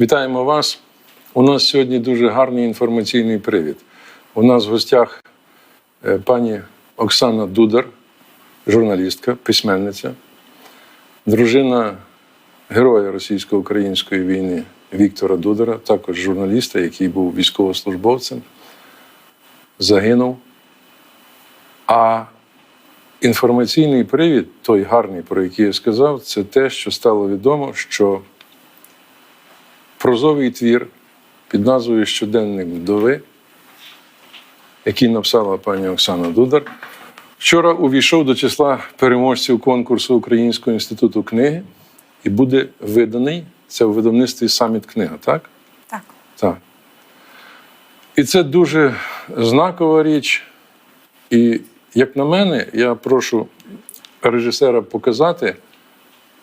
Вітаємо вас. У нас сьогодні дуже гарний інформаційний привід. У нас в гостях е, пані Оксана Дудар, журналістка, письменниця, дружина героя російсько-української війни Віктора Дудара, також журналіста, який був військовослужбовцем, загинув. А інформаційний привід, той гарний, про який я сказав, це те, що стало відомо, що прозовий твір під назвою Щоденник вдови, який написала пані Оксана Дудар, вчора увійшов до числа переможців конкурсу Українського інституту книги і буде виданий. Це у видавництві саміт книга, так? Так. Так. І це дуже знакова річ. І, як на мене, я прошу режисера показати,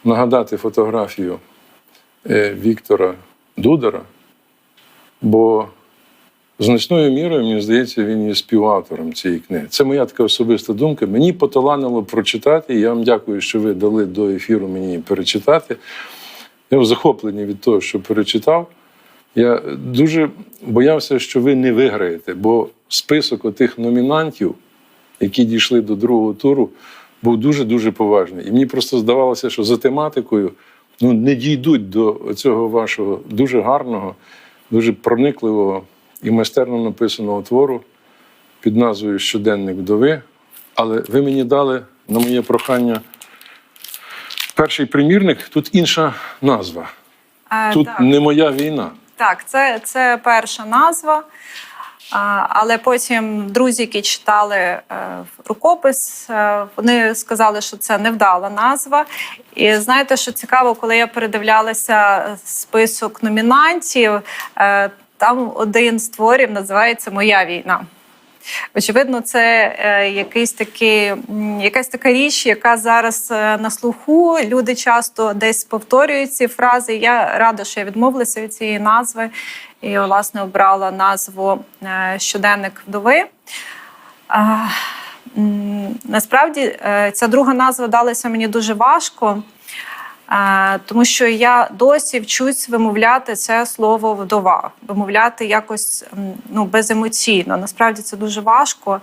нагадати фотографію е, Віктора Дудара, бо значною мірою, мені здається, він є співавтором цієї книги. Це моя така особиста думка. Мені поталанило прочитати, і я вам дякую, що ви дали до ефіру мені перечитати. Я в захопленні від того, що перечитав. Я дуже боявся, що ви не виграєте, бо список отих номінантів, які дійшли до другого туру, був дуже-дуже поважний. І мені просто здавалося, що за тематикою ну, не дійдуть до цього вашого дуже гарного, дуже проникливого і майстерно написаного твору під назвою Щоденник вдови. Але ви мені дали на моє прохання перший примірник, тут інша назва. Е, Тут так. не моя війна. Так, це, це перша назва. Але потім друзі, які читали е, рукопис, е, вони сказали, що це невдала назва. І знаєте, що цікаво, коли я передивлялася список номінантів, е, там один з творів називається Моя війна. Очевидно, це якийсь такий, якась така річ, яка зараз на слуху. Люди часто десь повторюють ці фрази. Я рада, що я відмовилася від цієї назви і власне обрала назву е, Щоденник вдови. Насправді е, ця друга назва далася мені дуже важко. Е, Тому що я досі вчусь вимовляти це слово вдова, вимовляти якось ну, беземоційно. Насправді це дуже важко.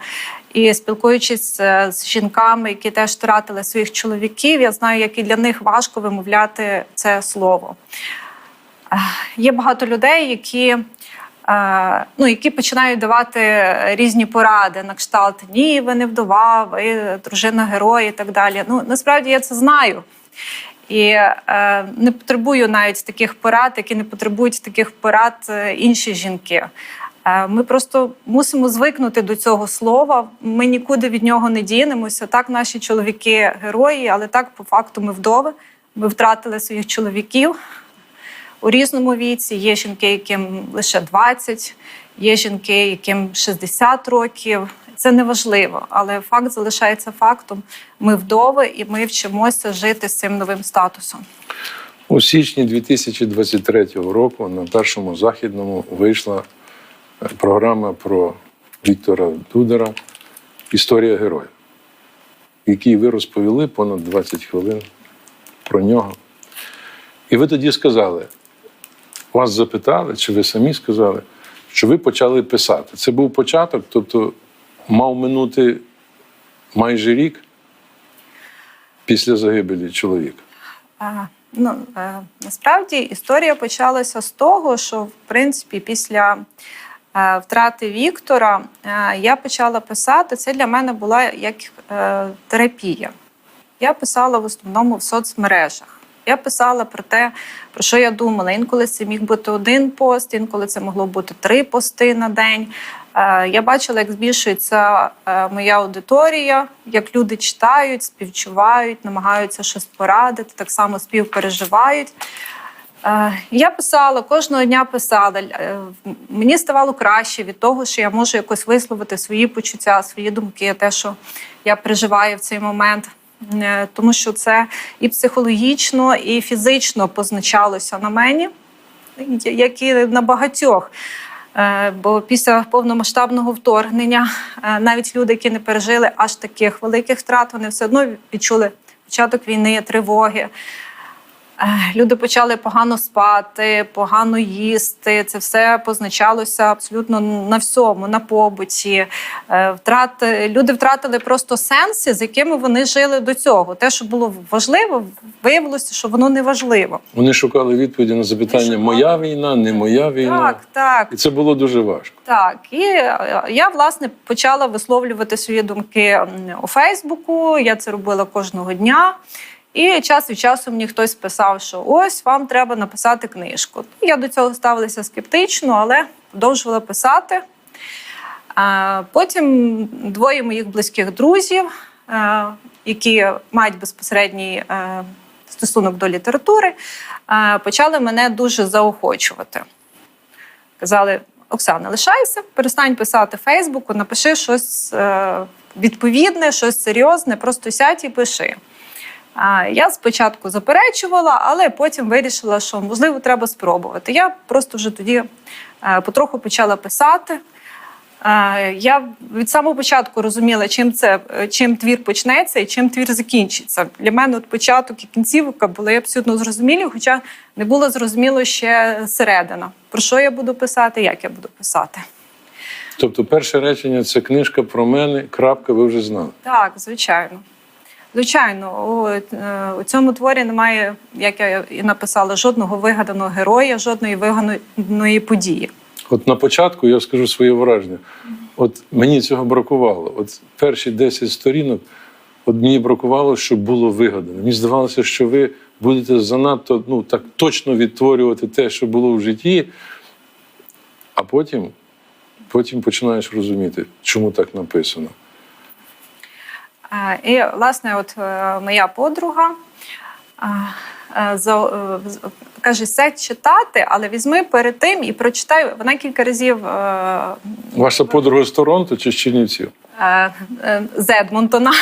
І спілкуючись з жінками, які теж втратили своїх чоловіків, я знаю, як і для них важко вимовляти це слово. Є багато людей, які. е, Ну, які починають давати різні поради на кшталт ні, ви не вдова, ви дружина героя і так далі. Ну насправді я це знаю. І е, не потребую навіть таких порад, які не потребують таких порад е, інші жінки. Ми просто мусимо звикнути до цього слова. Ми нікуди від нього не дінемося. Так, наші чоловіки герої, але так по факту ми вдови. Ми втратили своїх чоловіків у різному віці. Є жінки, яким лише 20, є жінки, яким 60 років. Це не важливо, але факт залишається фактом. Ми вдови, і ми вчимося жити з цим новим статусом. У січні 2023 року на першому західному вийшла е, програма про Віктора Дудера Історія героя, якій ви розповіли понад 20 хвилин про нього. І ви тоді сказали, вас запитали, чи ви самі сказали, що ви почали писати. Це був початок, тобто мав минути майже рік після загибелі чоловіка. А, Ну е, насправді історія почалася з того, що в принципі після е, втрати Віктора е, я почала писати. Це для мене була як терапія. Я писала в основному в соцмережах. Я писала про те, про що я думала. Інколи це міг бути один пост, інколи це могло бути три пости на день. Е, Я бачила, як збільшується е, моя аудиторія, як люди читають, співчувають, намагаються щось порадити, так само співпереживають. Е, Я писала кожного дня писала. Мені ставало краще від того, що я можу якось висловити свої почуття, свої думки, те, що я переживаю в цей момент. Е, Тому що це і психологічно, і фізично позначалося на мені, як і на багатьох. Е, Бо після повномасштабного вторгнення е, навіть люди, які не пережили аж таких великих втрат, вони все одно відчули початок війни, тривоги. Люди почали погано спати, погано їсти. Це все позначалося абсолютно на всьому, на побуті. Е, Втрати люди втратили просто сенси, з якими вони жили до цього. Те, що було важливо, виявилося, що воно не важливо. Вони шукали відповіді на запитання: моя війна, не моя війна. Так, так. І це було дуже важко. Так, і е, я власне почала висловлювати свої думки у Фейсбуку. Я це робила кожного дня. І час від часу мені хтось писав, що ось вам треба написати книжку. Я до цього ставилася скептично, але продовжувала писати. Потім двоє моїх близьких друзів, які мають безпосередній е, стосунок до літератури, почали мене дуже заохочувати казали: Оксана, лишайся, перестань писати Фейсбуку, напиши щось е, відповідне, щось серйозне, просто сядь і пиши. Я спочатку заперечувала, але потім вирішила, що можливо треба спробувати. Я просто вже тоді е, потроху почала писати. Е, Я від самого початку розуміла, чим це е, чим твір почнеться і чим твір закінчиться. Для мене от початок і кінцівка були абсолютно зрозумілі, хоча не було зрозуміло ще середина. Про що я буду писати, як я буду писати. Тобто, перше речення це книжка про мене. Крапка, ви вже знали. Так, звичайно. Звичайно, у, е, у цьому творі немає, як я і написала, жодного вигаданого героя, жодної вигаданої події. От на початку я скажу своє враження. От мені цього бракувало. От перші 10 сторінок, от мені бракувало, щоб було вигадано. Мені здавалося, що ви будете занадто ну, так точно відтворювати те, що було в житті, а потім, потім починаєш розуміти, чому так написано. І, власне, от е, моя подруга е, е, каже: сядь читати, але візьми перед тим і прочитай. Вона кілька разів Ваша подруга з Торонто чи з Чернівців? з Едмонтона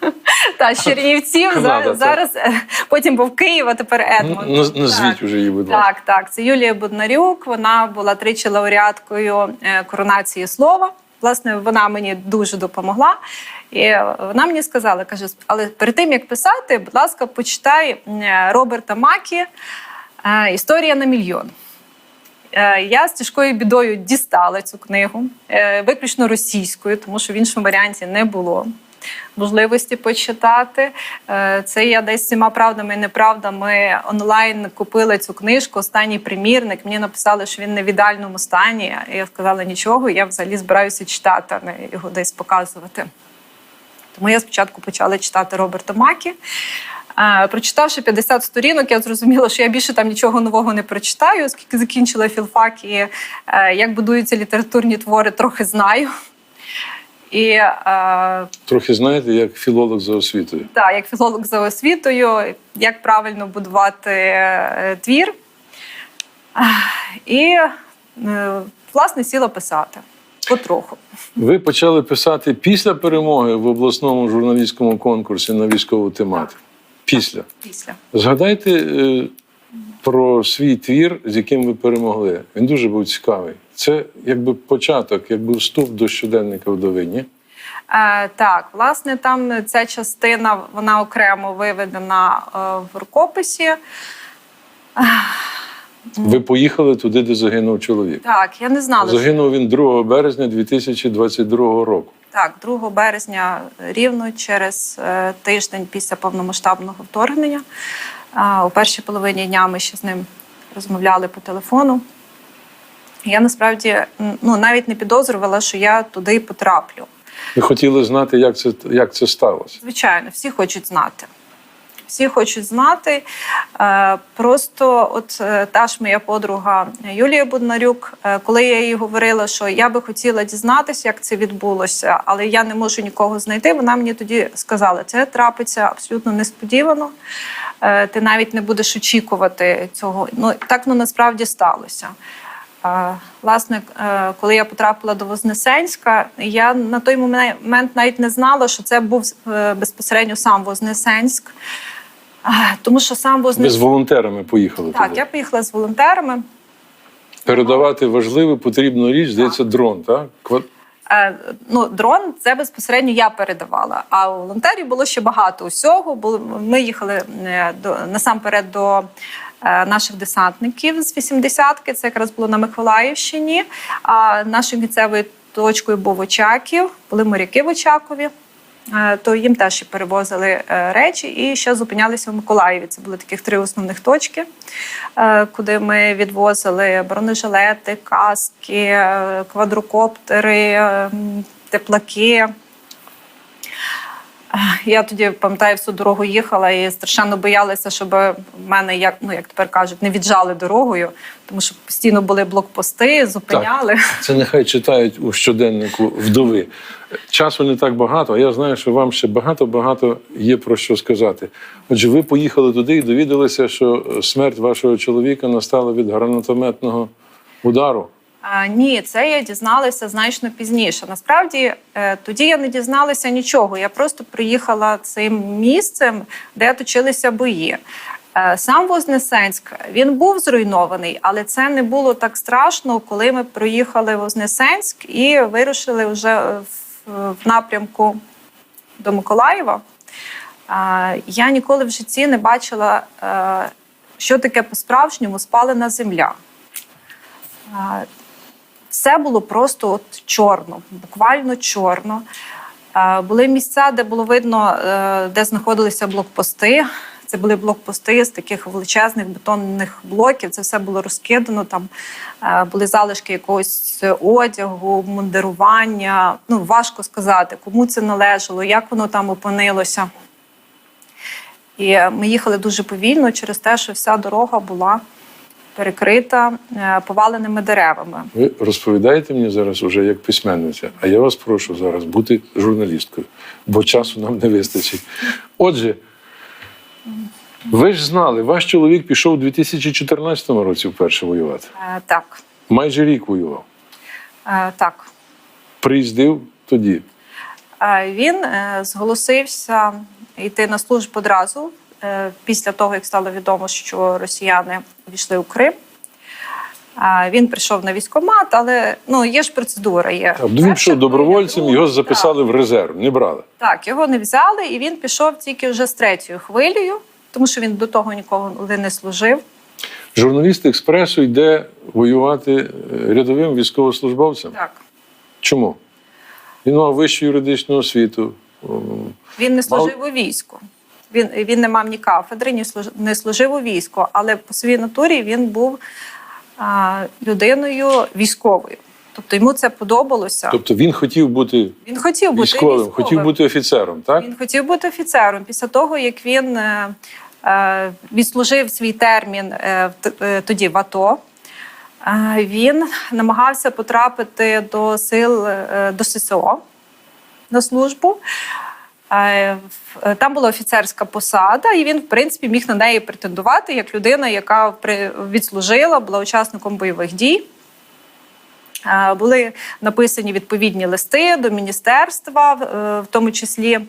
та з Чернівців. Канада, Зараз, так. потім був Київ, а тепер Едмонтон. Назвіть Так. уже її, будь ласка. Так, так. Це Юлія Буднарюк. Вона була тричі лауреаткою коронації слова. Власне, вона мені дуже допомогла. І вона мені сказала: каже, але перед тим як писати, будь ласка, почитай Роберта Макі е, Історія на мільйон. Е, Я з тяжкою бідою дістала цю книгу, е, виключно російською, тому що в іншому варіанті не було можливості почитати. Е, Це я десь всіма правдами і неправдами онлайн купила цю книжку. Останній примірник. Мені написали, що він не в ідеальному стані. Я сказала нічого. Я взагалі збираюся читати, а не його десь показувати. Тому я спочатку почала читати Роберта Макі. Е, Прочитавши 50 сторінок, я зрозуміла, що я більше там нічого нового не прочитаю, оскільки закінчила філфак і е, як будуються літературні твори, трохи знаю. І е, Трохи знаєте, як філолог за освітою. так, як філолог за освітою, як правильно будувати е, твір. І, е, власне, сіла писати потроху. Ви почали писати після перемоги в обласному журналістському конкурсі на військову тематику. Після. Після. Згадайте е, про свій твір, з яким ви перемогли. Він дуже був цікавий. Це якби початок, якби вступ до щоденника вдови, ні? Е, так, власне, там ця частина вона окремо виведена е, в рукописі. Ви поїхали туди, де загинув чоловік. Так, я не знала, Загинув він 2 березня 2022 року. так, 2 березня рівно через е, тиждень після повномасштабного вторгнення. Е, у першій половині дня ми ще з ним розмовляли по телефону. Я насправді ну, навіть не підозрювала, що я туди потраплю. Ви хотіли знати, як це, як це сталося. Звичайно, всі хочуть знати. Всі хочуть знати. Е, Просто, от е, та ж моя подруга Юлія Буднарюк, е, коли я їй говорила, що я би хотіла дізнатися, як це відбулося, але я не можу нікого знайти. Вона мені тоді сказала, це трапиться абсолютно несподівано. Ти навіть не будеш очікувати цього. Ну так воно насправді сталося. Власне, коли я потрапила до Вознесенська, я на той момент навіть не знала, що це був безпосередньо сам Вознесенськ. Тому що сам Ви з волонтерами поїхали Так, туди. я поїхала з волонтерами. Передавати важливу потрібну річ, здається, дрон, так? Е, Ну, дрон це безпосередньо я передавала. А у волонтерів було ще багато усього. Ми їхали е, до насамперед до е, наших десантників з 80-ки. Це якраз було на Миколаївщині. А нашою кінцевою точкою був Очаків, були моряки в Очакові. Е, То їм теж і перевозили е, речі і ще зупинялися в Миколаєві. Це були таких три основних точки, е, куди ми відвозили бронежилети, каски, квадрокоптери, теплаки. Я тоді пам'ятаю, всю дорогу їхала і страшенно боялася, щоб мене, як ну як тепер кажуть, не віджали дорогою, тому що постійно були блокпости, зупиняли. Це нехай читають у щоденнику вдови. Часу не так багато, а я знаю, що вам ще багато-багато є про що сказати. Отже, ви поїхали туди і довідалися, що смерть вашого чоловіка настала від гранатометного удару. Ні, це я дізналася значно пізніше. Насправді е, тоді я не дізналася нічого. Я просто приїхала цим місцем, де точилися бої. Е, Сам Вознесенськ він був зруйнований, але це не було так страшно, коли ми проїхали Вознесенськ і вирушили вже е, в, напрямку до Миколаєва. Я ніколи в житті не бачила, е, що таке по-справжньому спалена земля. Все було просто от чорно, буквально чорно. Е, Були місця, де було видно, е, де знаходилися блокпости. Це були блокпости з таких величезних бетонних блоків. Це все було розкидано. Там е, були залишки якогось одягу, мундирування. Ну важко сказати, кому це належало, як воно там опинилося. І ми їхали дуже повільно через те, що вся дорога була перекрита е, поваленими деревами. Ви розповідаєте мені зараз уже як письменниця, а я вас прошу зараз бути журналісткою, бо часу нам не вистачить. Отже, ви ж знали, ваш чоловік пішов у 2014 році вперше воювати. Е, Так, Майже рік воював. е, так. Приїздив тоді. Е, Він е, зголосився йти на службу одразу після того, як стало відомо, що росіяни війшли у Крим. Е, Він прийшов на військкомат, але ну є ж процедура. Є Так, Він пішов добровольцем, його записали в резерв, не брали. Так, так, його не взяли, і він пішов тільки вже з третьою хвилею, тому що він до того ніколи не служив. Журналіст експресу йде воювати е, рядовим військовослужбовцем. Так. Чому? Він мав вищу юридичну освіту. Він не служив у війську. Він, він не мав ні кафедри, ні служ, не служив у війську, але по своїй натурі він був а, людиною військовою. Тобто йому це подобалося. Тобто він хотів бути він хотів бути військовим, військовим. хотів бути офіцером, так? Він хотів бути офіцером. Після того, як він е, е, відслужив свій термін е, е, тоді в АТО, е, він намагався потрапити до сил е, до ССО на службу. Е, е, Там була офіцерська посада, і він, в принципі, міг на неї претендувати як людина, яка відслужила, була учасником бойових дій. Е, Були написані відповідні листи до міністерства, в тому числі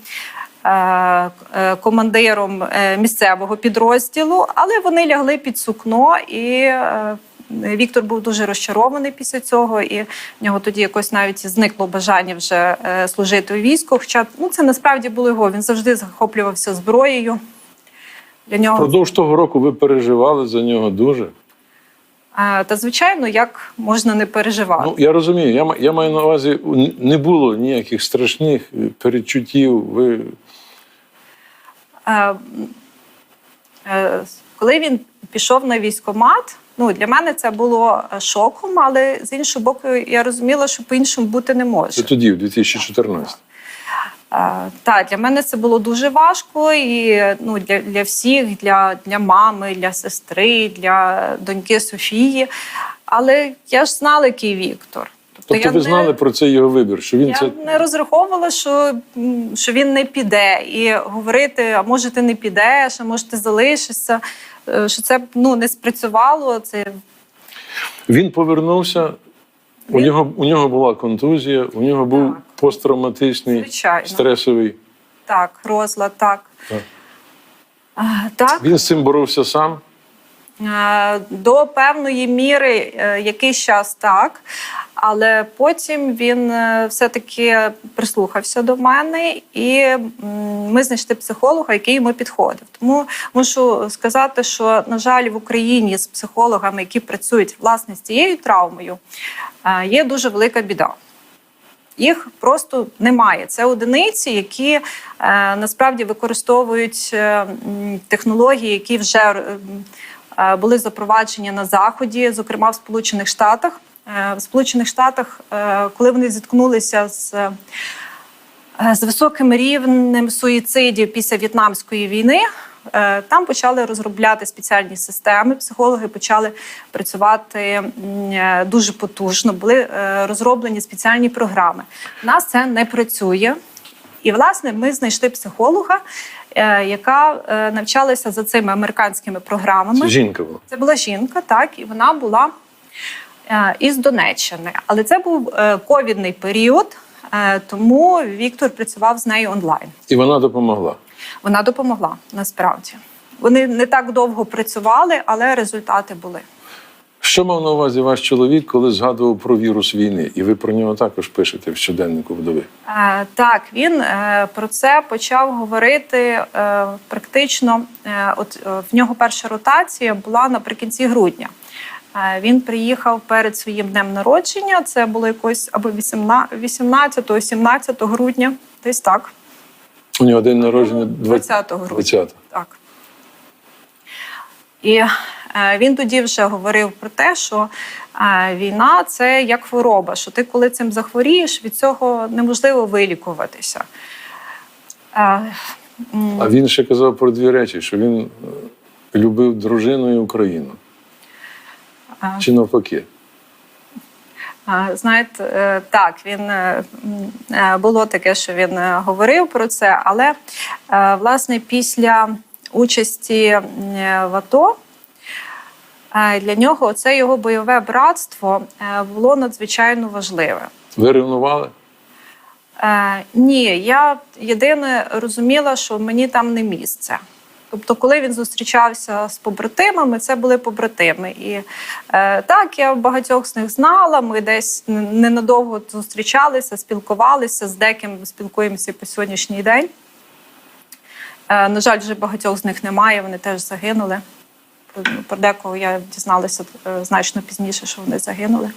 командиром місцевого підрозділу, але вони лягли під сукно, і Віктор був дуже розчарований після цього, і в нього тоді якось навіть зникло бажання вже е, служити у війську. Хоча ну, це насправді було його. Він завжди захоплювався зброєю. Для нього Продовж того року ви переживали за нього дуже. Та звичайно, як можна не переживати. Ну я розумію, я, я маю на увазі, не було ніяких страшних е, перечуттів. Ви Е, е, Коли він пішов на військкомат, ну для мене це було е, шоком, але з іншого боку, я розуміла, що по-іншому бути не це може. тоді, в 2014. Е, Так, для мене це було дуже важко, і ну для, для всіх, для, для мами, для сестри, для доньки Софії. Але я ж знала, який Віктор. Тобто я ви не- знали про цей його вибір, що він Я це не розраховувала, що, що він не піде, і говорити, а може ти не підеш, а може ти залишишся. Е, Що це ну не спрацювало. Це він повернувся. У Він- нього у нього була контузія, у нього був Так. посттравматичний Звичайно. стресовий. так, розлад, так. Так. А, так, Він з цим боровся сам. Е, До певної міри е, якийсь час так, але потім він е, все-таки прислухався до мене, і ми знайшли психолога, який йому підходив. Тому мушу сказати, що, на жаль, в Україні з психологами, які працюють власне з цією травмою, е, є дуже велика біда. Їх просто немає. Це одиниці, які е, насправді використовують технології, які вже були запроваджені на заході, зокрема в Сполучених Штатах. Е, в Сполучених Штатах, е, коли вони зіткнулися з, е, з високим рівнем суїцидів після В'єтнамської війни. Там почали розробляти спеціальні системи. Психологи почали працювати дуже потужно. Були розроблені спеціальні програми. У нас це не працює. І, власне, ми знайшли психолога, яка навчалася за цими американськими програмами. Це жінка була. Це була жінка, так, і вона була із Донеччини. Але це був е, ковідний період, е, тому Віктор працював з нею онлайн. І вона допомогла. Вона допомогла насправді. Вони не так довго працювали, але результати були. Що мав на увазі ваш чоловік, коли згадував про вірус війни? І ви про нього також пишете в щоденнику вдови. Е, Так, він е, про це почав говорити е, практично. е, От е, в нього перша ротація була наприкінці грудня. Він приїхав перед своїм днем народження. Це було якось або 18-17 грудня, десь так. У нього день народження 20 грудня. 20. Так. І е, він тоді вже говорив про те, що е, війна це як хвороба, що ти, коли цим захворієш, від цього неможливо вилікуватися. Е, А він ще казав про дві речі: що він любив дружину і Україну. Чи навпаки? Знаєте, е, так, він е, е, було таке, що він говорив про це, але власне після участі в АТО для нього це його бойове братство було надзвичайно важливе. Ви ревнували? Ні, я єдине розуміла, що мені там не місце. Тобто, коли він зустрічався з побратимами, це були побратими. І е, так, я багатьох з них знала. Ми десь ненадовго зустрічалися, спілкувалися з деким спілкуємося по сьогоднішній день. Е, на жаль, вже багатьох з них немає, вони теж загинули. Про, декого я дізналася е, значно пізніше, що вони загинули.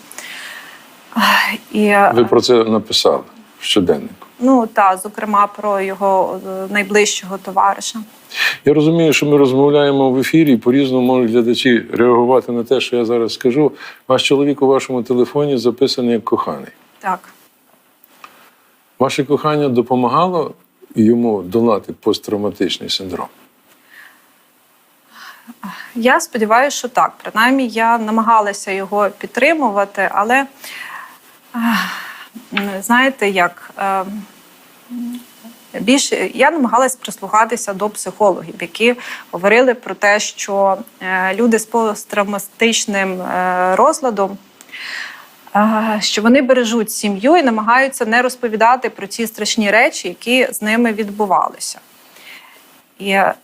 І, е, Ви про це написали в щоденнику. Ну та зокрема про його е, найближчого товариша. Я розумію, що ми розмовляємо в ефірі, і по-різному можуть глядачі реагувати на те, що я зараз скажу. Ваш чоловік у вашому телефоні записаний як коханий. Так, Ваше кохання допомагало йому долати посттравматичний синдром? я сподіваюся, що так. Принаймні, я намагалася його підтримувати, але е, знаєте, як е, більше я намагалась прислухатися до психологів, які говорили про те, що е, люди з посттравматичним е, розладом. е, Що вони бережуть сім'ю і намагаються не розповідати про ті страшні речі, які з ними відбувалися. І е,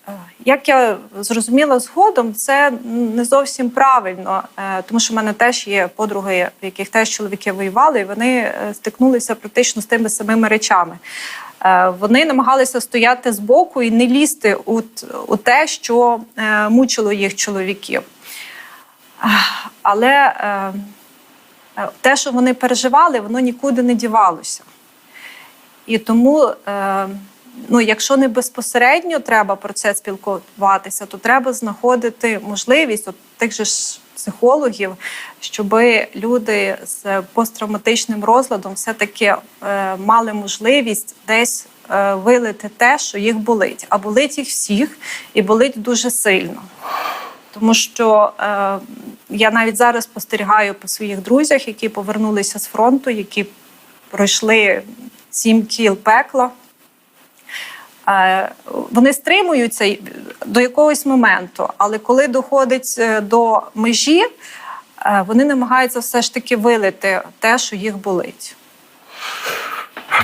як я зрозуміла згодом, це не зовсім правильно, е, тому що в мене теж є подруги, в яких теж чоловіки воювали, і вони е, стикнулися практично з тими самими речами. Вони намагалися стояти збоку і не лізти у, у те, що мучило їх чоловіків. Але те, що вони переживали, воно нікуди не дівалося. І тому, ну, якщо не безпосередньо треба про це спілкуватися, то треба знаходити можливість от тих же ж психологів, щоб люди з посттравматичним розладом все-таки е, мали можливість десь е, вилити те, що їх болить. А болить їх всіх і болить дуже сильно. Тому що е, я навіть зараз спостерігаю по своїх друзях, які повернулися з фронту, які пройшли сім кіл пекла. Е, вони стримуються до якогось моменту, але коли доходить е, до межі, е, вони намагаються все ж таки вилити те, що їх болить.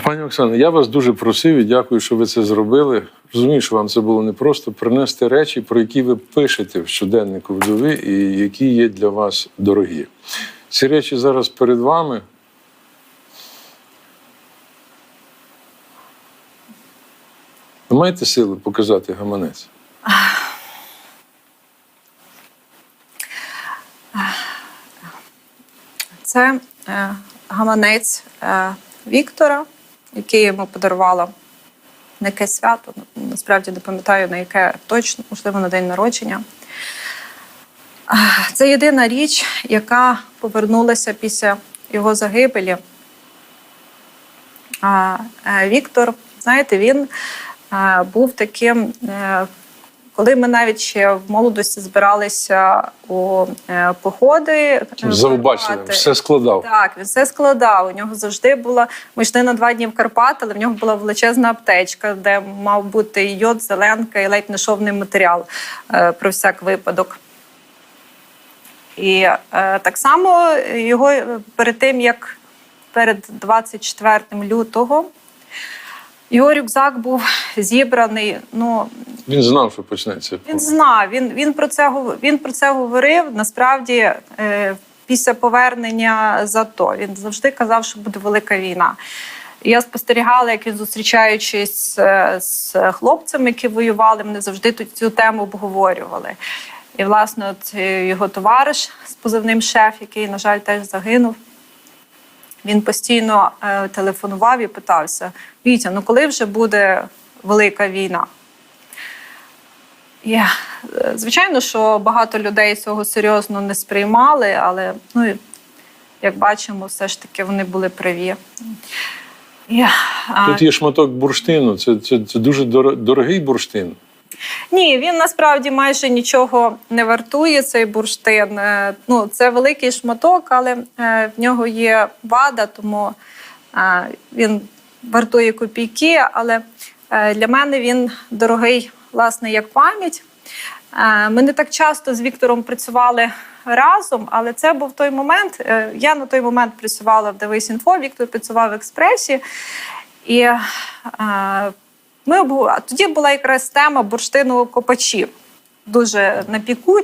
Пані Оксано, я вас дуже просив і дякую, що ви це зробили. розумію, що вам це було непросто принести речі, про які ви пишете в щоденнику вдови і які є для вас дорогі. Ці речі зараз перед вами. Ви маєте сили показати гаманець? Це е, гаманець е, Віктора, який йому подарувала на яке свято. ну, Насправді не пам'ятаю на яке точно, можливо, на день народження. Це єдина річ, яка повернулася після його загибелі. Е, Віктор, знаєте, він був таким. е, Коли ми навіть ще в молодості збиралися у е, походи, е, воювати. все складав. Так, він все складав. У нього завжди була. Ми йшли на два дні в Карпати, але в нього була величезна аптечка, де мав бути і йод, зеленка і ледь не шовний матеріал е, про всяк випадок. І е, так само його е, перед тим, як перед 24 лютого, його рюкзак був зібраний. Ну, Він знав, що почнеться. він знав, він, він, про це, він про це говорив. Насправді, е, після повернення з АТО, він завжди казав, що буде велика війна. Я спостерігала, як він, зустрічаючись е, з хлопцями, які воювали, вони завжди тут цю тему обговорювали. І, власне, от е, його товариш з позивним шеф, який, на жаль, теж загинув. Він постійно е, телефонував і питався: Вітя, ну коли вже буде велика війна? Я, е, звичайно, що багато людей цього серйозно не сприймали, але ну, як бачимо, все ж таки вони були праві. А, Тут є шматок бурштину, це, це, це дуже дорогий бурштин. Ні, він насправді майже нічого не вартує, цей бурштин. Е, Ну, це великий шматок, але е, в нього є вада, тому е, він вартує копійки. Але для мене він дорогий, власне, як пам'ять. Ми не так часто з Віктором працювали разом, але це був той момент. Я на той момент працювала в Дивись інфо, Віктор працював в експресі. І ми обгу- а тоді була якраз тема бурштину копачів. Дуже на піку.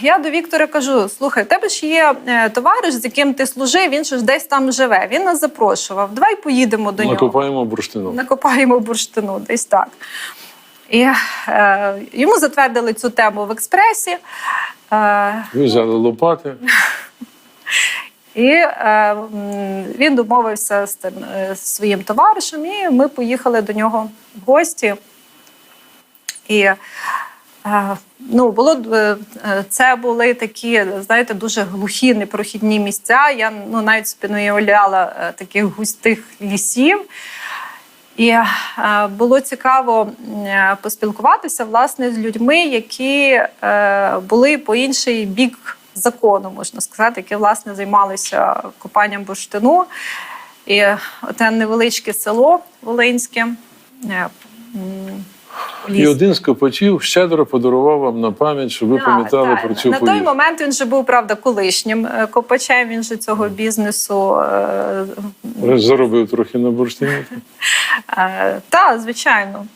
Я до Віктора кажу: слухай, в тебе ж є е, товариш, з яким ти служив, він ж десь там живе. Він нас запрошував. Давай поїдемо до нього. Накопаємо бурштину. Накопаємо бурштину, десь так. І е, йому затвердили цю тему в експресі. Е, Ви взяли лопати. І е, він домовився з тим е, з своїм товаришем, і ми поїхали до нього в гості. І е, ну, було, е, це були такі, знаєте, дуже глухі, непрохідні місця. Я ну, навіть собі не уявляла е, таких густих лісів. І е, було цікаво поспілкуватися власне з людьми, які е, були по інший бік закону, можна сказати, які власне займалися копанням бурштину. І те невеличке село Волинське. е, І один з копачів щедро подарував вам на пам'ять, щоб ви Так, пам'ятали так. про цю на той момент він вже був правда колишнім е, копачем. Він же цього бізнесу е, Заробив трохи на бурштині. Та, звичайно.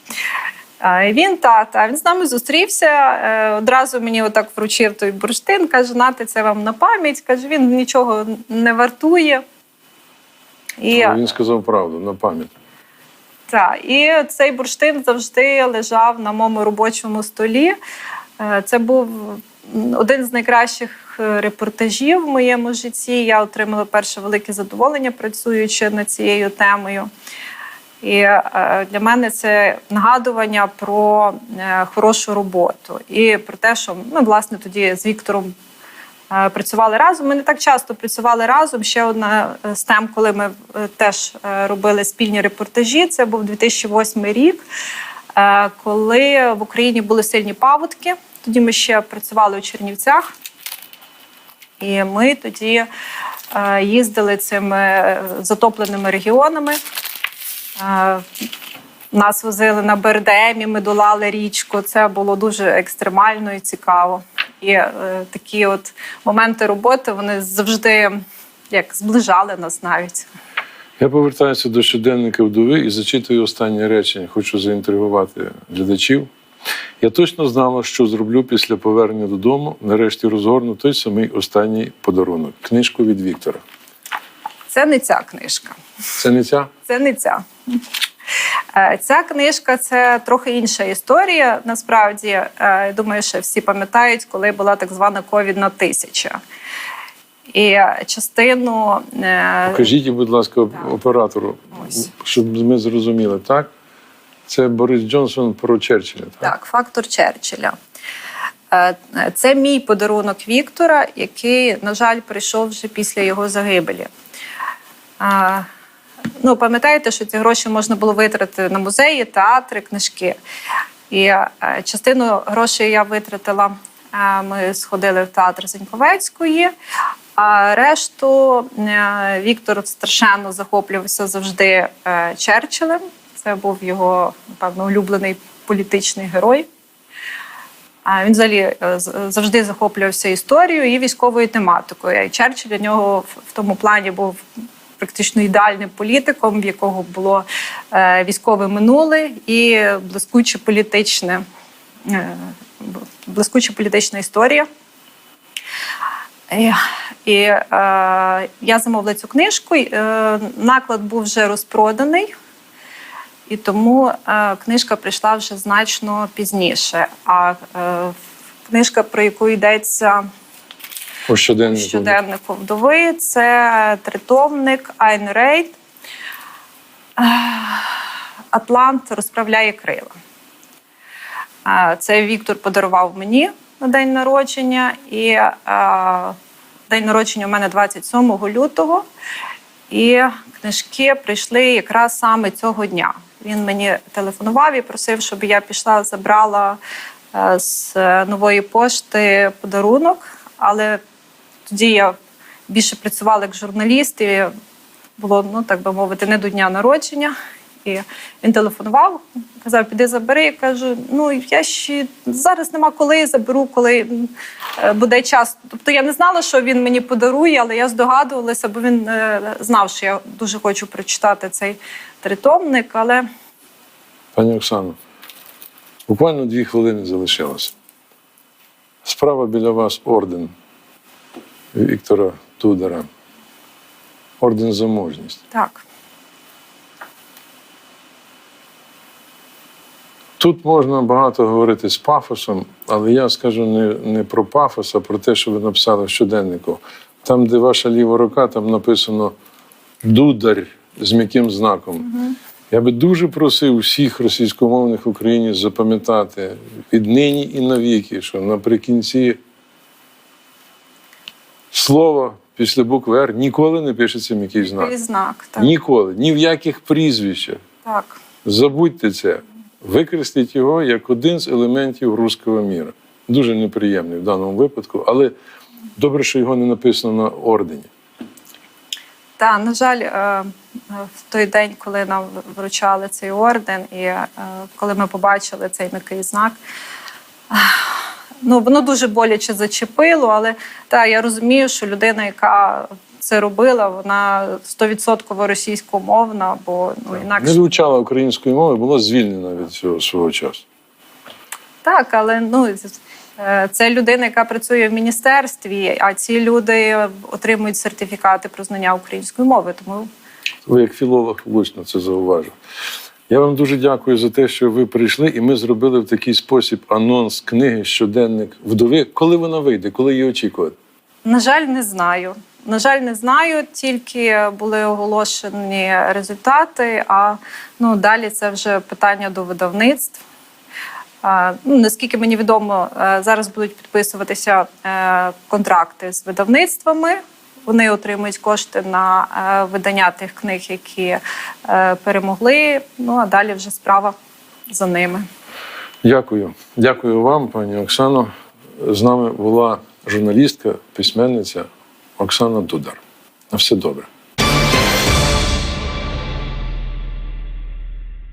Він та, та він з нами зустрівся. е, Одразу мені отак вручив той бурштин. Каже, нате це вам на пам'ять. Каже, він нічого не вартує. І, він сказав правду на пам'ять. та, і цей бурштин завжди лежав на моєму робочому столі. Е, Це був один з найкращих е, репортажів в моєму житті. Я отримала перше велике задоволення, працюючи над цією темою. І е, для мене це нагадування про е, хорошу роботу і про те, що ми власне тоді з Віктором е, працювали разом. Ми не так часто працювали разом. Ще одна з тем, коли ми теж робили спільні репортажі. Це був 2008 рік, коли в Україні були сильні паводки. Тоді ми ще працювали у Чернівцях. І ми тоді їздили цими затопленими регіонами. Нас возили на БРДМі, ми долали річку. Це було дуже екстремально і цікаво. І е, такі от моменти роботи вони завжди як зближали нас навіть. Я повертаюся до щоденника вдови і зачитую останнє речення. Хочу заінтригувати глядачів. Я точно знала, що зроблю після повернення додому. Нарешті розгорну той самий останній подарунок книжку від Віктора. Це не ця книжка. Це не ця? Це не ця. Е, Ця книжка це трохи інша історія. Насправді, Е, я думаю, що всі пам'ятають, коли була так звана ковідна тисяча. І частину е, Покажіть, будь ласка, оператору, Ось. щоб ми зрозуміли, так? Це Борис Джонсон про Черчилля. Так? Так, фактор Черчилля. Це мій подарунок Віктора, який, на жаль, прийшов вже після його загибелі. Ну, пам'ятаєте, що ці гроші можна було витратити на музеї, театри, книжки. І е, частину грошей я витратила. е, Ми сходили в театр Зеньковецької, а решту е, Віктор страшенно захоплювався завжди Черчиллем. Це був його, напевно, улюблений політичний герой. Він взагалі завжди захоплювався історією і військовою тематикою. І Черчилль для нього в тому плані був практично ідеальним політиком, в якого було е, військове минуле і блискуче політичне, е, блискуча політична історія. І, і е, я замовила цю книжку. Е, наклад був вже розпроданий. І тому е, книжка прийшла вже значно пізніше. А е, книжка, про яку йдеться У щоденнику. щоденнику вдови, це тритомник Айн Рейд. Атлант розправляє крила. Це Віктор подарував мені на день народження. І день народження у мене 27 лютого. І книжки прийшли якраз саме цього дня. Він мені телефонував і просив, щоб я пішла, забрала е, з е, нової пошти подарунок. Але тоді я більше працювала як журналіст, і було, ну так би мовити, не до дня народження. І він телефонував, казав, піди забери. Я кажу, ну я ще зараз нема коли, заберу, коли е, буде час. Тобто я не знала, що він мені подарує, але я здогадувалася, бо він е, знав, що я дуже хочу прочитати цей тритомник. Але Пані Оксано, буквально дві хвилини залишилося. Справа біля вас орден Віктора Тудора. Орден за мужність. так, Тут можна багато говорити з пафосом, але я скажу не, не про пафос, а про те, що ви написали в щоденнику. Там, де ваша ліва рука, там написано дудар з м'яким знаком. Я би дуже просив всіх російськомовних в Україні запам'ятати віднині і навіки, що наприкінці слова після букви Р ніколи не пишеться м'який знак. знак. Так, Ніколи, ні в яких прізвищах. так. Забудьте це. Використайте його як один з елементів руського міра. Дуже неприємний в даному випадку, але добре, що його не написано на ордені. Та на жаль, е, в той день, коли нам вручали цей орден, і е, коли ми побачили цей м'який знак, ну воно дуже боляче зачепило, але та я розумію, що людина, яка це робила, вона стовідсотково російськомовна, бо ну Не вивчала української мови, була звільнена від цього свого часу. так, але ну. е, Це людина, яка працює в міністерстві, а ці люди отримують сертифікати про знання української мови. Тому Ви як філолог влучно це зауважив. Я вам дуже дякую за те, що ви прийшли, і ми зробили в такий спосіб анонс книги Щоденник вдови. Коли вона вийде, коли її очікувати? На жаль, не знаю. На жаль, не знаю, тільки були оголошені результати. А ну далі це вже питання до видавництв. Ну, наскільки мені відомо, е, зараз будуть підписуватися е, контракти з видавництвами. Вони отримують кошти на е, видання тих книг, які е, перемогли. Ну а далі вже справа за ними. Дякую. Дякую вам, пані Оксано. З нами була журналістка, письменниця Оксана Дудар. На все добре.